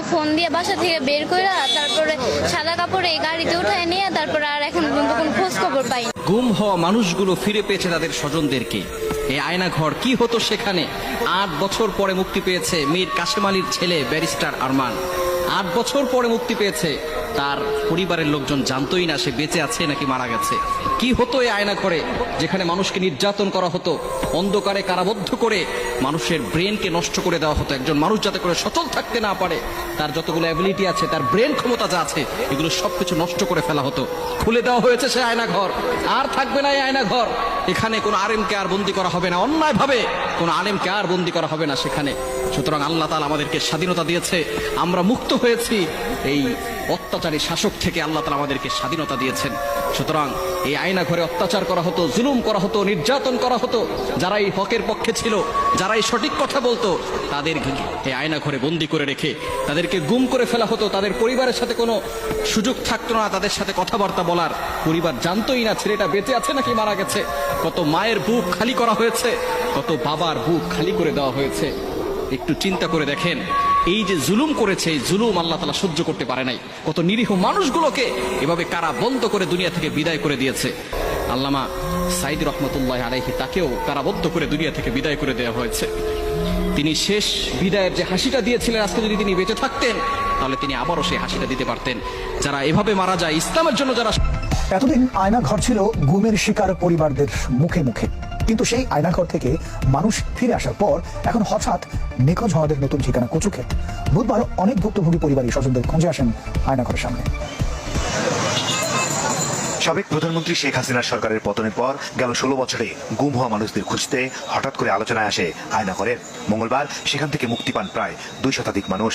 Phone দিয়ে বাসা থেকে বের করে তারপরে সাদা কাপড়ে গাড়িতে উঠায় নিয়ে তারপরে আর এখন পর্যন্ত কোনো খোঁজ খবর পাই গুম হওয়া মানুষগুলো ফিরে পেয়েছে তাদের স্বজনদেরকে। এই আয়না ঘর কি হতো সেখানে? আট বছর পরে মুক্তি পেয়েছে মীর কাশেম আলীর ছেলে ব্যারিস্টার আরমান। আট বছর পরে মুক্তি পেয়েছে। তার পরিবারের লোকজন জানতোই না সে বেঁচে আছে নাকি মারা গেছে। কি হতো এই আয়না ঘরে যেখানে মানুষকে নির্যাতন করা হতো? অন্ধকারে কারাবদ্ধ করে মানুষের ব্রেনকে নষ্ট করে দেওয়া হতো। একজন মানুষ যাতে করে সচল থাকতে না পারে, তার যতগুলো অ্যাবিলিটি আছে, তার ব্রেন ক্ষমতা যা আছে, এগুলো সবকিছু নষ্ট করে ফেলা হতো। খুলে দেওয়া হয়েছে সে আয়না ঘর। আর থাকবে না এই আয়না ঘর। এখানে কোনো আলেমকে আর বন্দি করা হবে না। অন্যায় ভাবে কোনো আলেমকে আর বন্দি করা হবে না সেখানে। সুতরাং আল্লাহ তালা আমাদেরকে স্বাধীনতা দিয়েছে। আমরা মুক্ত হয়েছি। এই অত্যাচারী শাসক থেকে আল্লাহ তালা আমাদেরকে স্বাধীনতা দিয়েছেন। সুতরাং এই আয়না ঘরে অত্যাচার করা হতো, জুলুম করা হতো, নির্যাতন করা হতো। যারা এই হকের পক্ষে ছিল, যারা এই সঠিক কথা বলতো, তাদের এই আয়না ঘরে বন্দি করে রেখে তাদেরকে গুম করে ফেলা হতো। তাদের পরিবারের সাথে কোনো সুযোগ থাকতো না তাদের সাথে কথাবার্তা বলার। পরিবার জানতোই না ছেলেটা বেঁচে আছে নাকি মারা গেছে। কত মায়ের বুক খালি করা হয়েছে, কত বাবার বুক খালি করে দেওয়া হয়েছে। একটু চিন্তা করে দেখেন। এই যে জুলুম করেছে, এই জুলুম আল্লাহ তালা সহ্য করতে পারে নাই। কত নিরীহ মানুষগুলোকে এভাবে কারা বন্ধ করে দুনিয়া থেকে বিদায় করে দিয়েছে। আল্লামা সাইদ রহমতুল্লাহ আলাইহি তাকেও কারাবদ্ধ করে দুনিয়া থেকে বিদায় করে দেওয়া হয়েছে। তিনি শেষ বিদায়ের যে হাসিটা দিয়েছিলেন, আজকে যদি তিনি বেঁচে থাকতেন, তাহলে তিনি আবারও সেই হাসিটা দিতে পারতেন। যারা এভাবে মারা যায়, ইসলামের জন্য যারা এতদিন আয়না ঘর ছিল গুমের শিকার পরিবারদের মুখে মুখে। কিন্তু সেই আয়নাঘর থেকে মানুষ ফিরে আসার পর এখন হঠাৎ নিখোঁজ হওয়াদের নতুন ঠিকানা কচুক্ষেত। বুধবার অনেক ভুক্তভোগী পরিবারের স্বজনদের খোঁজে আসেন আয়নাঘরের সামনে। সাবেক প্রধানমন্ত্রী শেখ হাসিনার সরকারের পতনের পর গেল ষোলো বছরে গুম হওয়া মানুষদের খুঁজতে হঠাৎ করে আলোচনায় আসে আয়নাঘরের মঙ্গলবার সেখান থেকে মুক্তি পান প্রায় দুই শতাধিক মানুষ।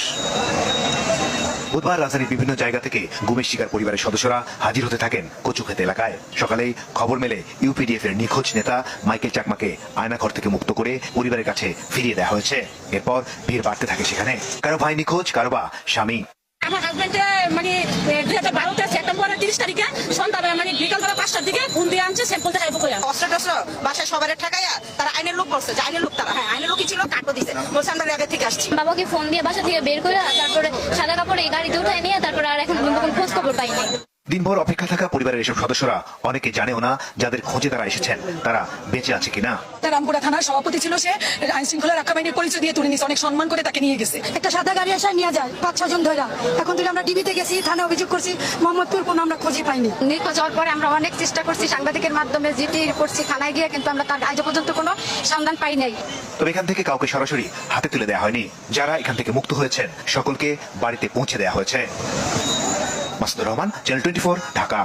বুধবার রাজধানীর বিভিন্ন জায়গা থেকে গুমের শিকার পরিবারের সদস্যরা হাজির হতে থাকেন কচুক্ষেত এলাকায়। সকালেই খবর মেলে ইউপিডিএফ এর নিখোঁজ নেতা মাইকেল চাকমাকে আয়নাঘর থেকে মুক্ত করে পরিবারের কাছে ফিরিয়ে দেওয়া হয়েছে। এরপর ভিড় বাড়তে থাকে সেখানে। কারও ভাই নিখোঁজ, কারও বা স্বামী। আমার মানে সন্ধ্যাবেলা মানে বিকালবেলা পাঁচটার দিকে ফোন দিয়ে আনছে স্যাম্পল দেখাইবো করে অস্ত্র টস্ত্র বাসায় সবার ঠেকাইয়া তারা আইনের লোক করছে যে আইনের লোক তারা। হ্যাঁ আইনের লোকই ছিল কাটো দিছে। বলছে আমরা আগে থেকে আসছি। বাবাকে ফোন দিয়ে বাসা থেকে বের করে তারপরে সাদা কাপড়ে এই গাড়িতে উঠায় নিয়ে তারপরে আর এখন খোঁজ খবর পাই না দিনভর অপেক্ষা থাকা পরিবারের এসব সদস্যরা অনেকে জানেও না যাদের খোঁজে তারা এসেছেন। তারা বেঁচে আছে কিনা? রামপুরা থানার সভাপতি ছিল সে। আইন শৃঙ্খলা রক্ষা বাহিনীর পরিচয় দিয়ে তুলে নিয়েছে। অনেক সম্মান করে তাকে নিয়ে গেছে। একটা সাদা গাড়ি আসায় নিয়ে যায় পাঁচ ছজন ধরা। এখন থেকে আমরা ডিবিতে গেছি থানায় অভিযোগ করছি মোহাম্মদপুর কোনো আমরা খোঁজই পাইনি। নিখোঁজ হওয়ার পরে আমরা অনেক চেষ্টা করছি সাংবাদিকের মাধ্যমে জিটি করছি থানায় গিয়ে কিন্তু আমরা তার আজ পর্যন্ত কোনো সন্ধান পাই নাই। তবে এখান থেকে কাউকে সরাসরি হাতে তুলে দেওয়া হয়নি। যারা এখান থেকে মুক্ত হয়েছেন সকলকে বাড়িতে পৌঁছে দেওয়া হয়েছে। Masudur Rahman channel twenty Dhaka